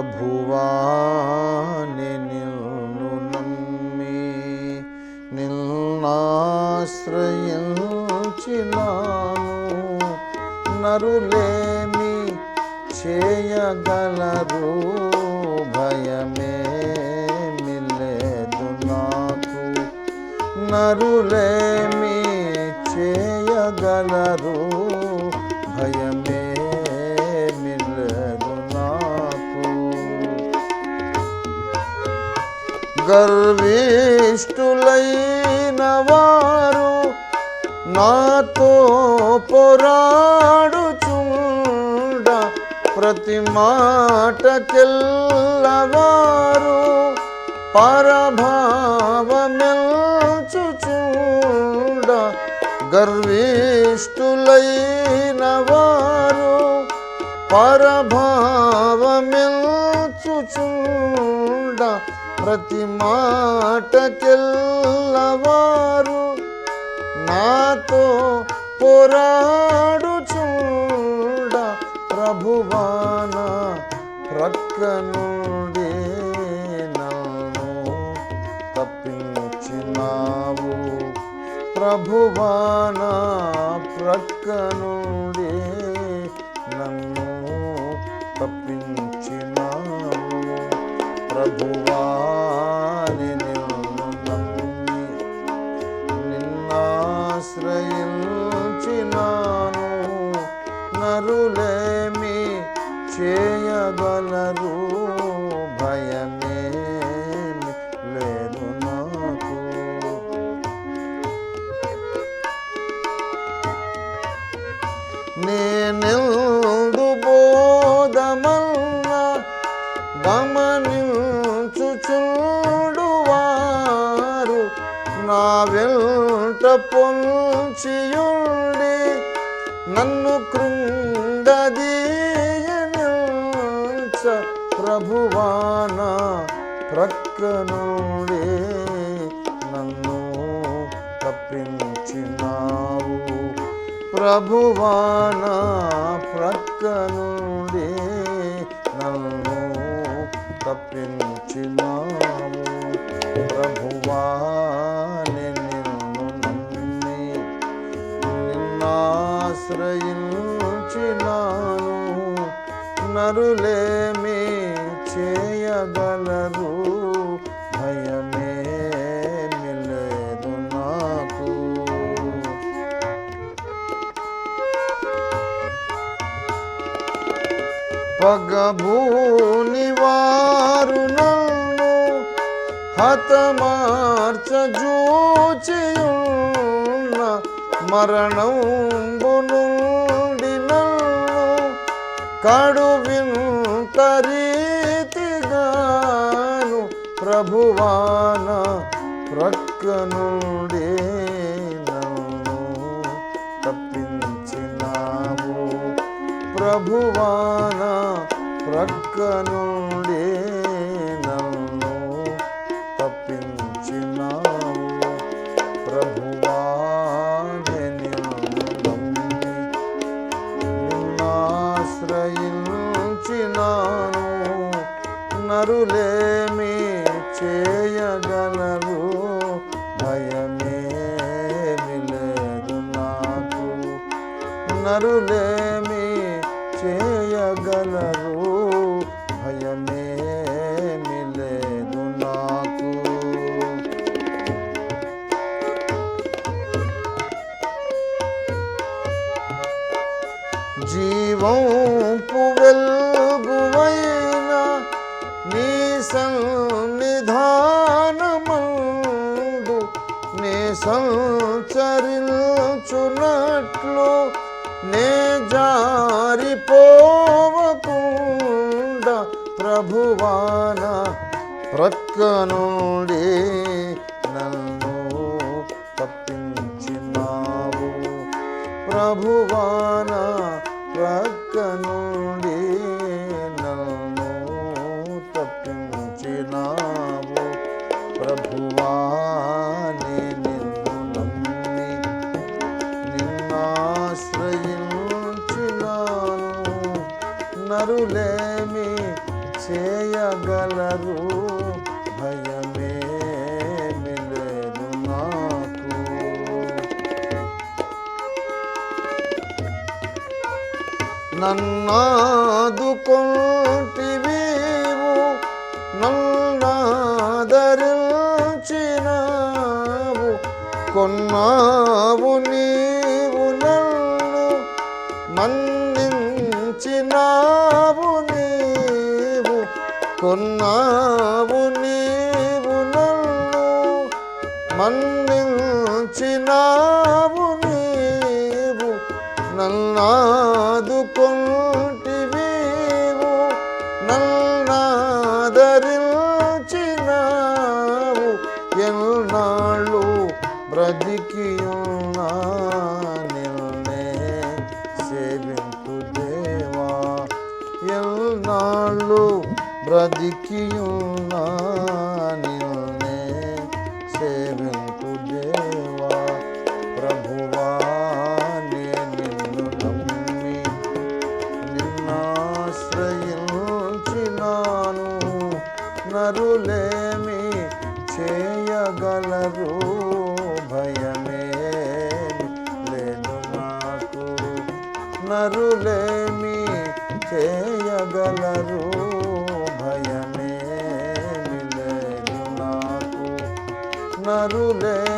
ప్రభువాని నిన్ను నమ్మి నిల్నాశ్రయించినాను. నరులేమి చేయగలరు? భయమే మిలేదు నాకు. నరులే గర్విష్ఠులైన వారు నాతో పోరాడుచుండ ప్రతి మాటకెల్లవారు పరభావమెల్చుచుండ గర్విష్ఠులైన వారు పరభావమెల్చుచుండ ప్రతి మాటకెల్లవారు నాతో పోరాడు చూడ ప్రభువాన ప్రక్క నన్ను తప్పించినావు ప్రభువాన ప్రక్క నుండి నన్ను తప్పించినావు ప్రభువాని గమనించుచుండువారు నా వెంట పొంచియుండి నన్ను కృంగదీయనించ ప్రభువాన ప్రక్కనుండి నన్ను తప్పించినావు. ప్రభువాన ప్రక్కనుండి నన్ను తప్పించినావు ప్రభువాని నిన్ను నమ్మి నిన్నాశ్రయించినాను నరులేమి చేయగలరు. భయమే మిలేదు నాకు. పగభూని వారు నన్ను హతమార్చ జూచియున్న మరణంబు నుండి నన్ను కడువింతరీతిగాను ప్రభువాన ప్రక్క ప్రభువానా నుండి నన్ను తప్పించినావు ప్రభువా నిన్నాశ్రయించినాను నరులేమి చేయగలరు భయమేమి లేదు నాకు. నరులేమి భయమేమి లేదు నాకు. జీవం వెలుగువైన నీ సన్నిధానమందు నే సంచరించున్నట్లు నే జారిపోవకుండ ప్రభువాన ప్రక్క నుండి నన్ను తప్పించినావు. ప్రభువాన ప్రక్క నుండి నన్నాదుకొంటివీవు నన్నాదరించినావు. కొన్నావు నీవు నన్ను మందించినావు నీవు. కొన్నావు నీవు నన్ను మందించినావు నీవు. నన్నాదు బ్రతికియున్నా నిన్నే సేవింతు దేవా. ఎన్నాళ్ళు బ్రతికియున్నా నరులేమి చేయగలరు? భయమే నాకు. నరులే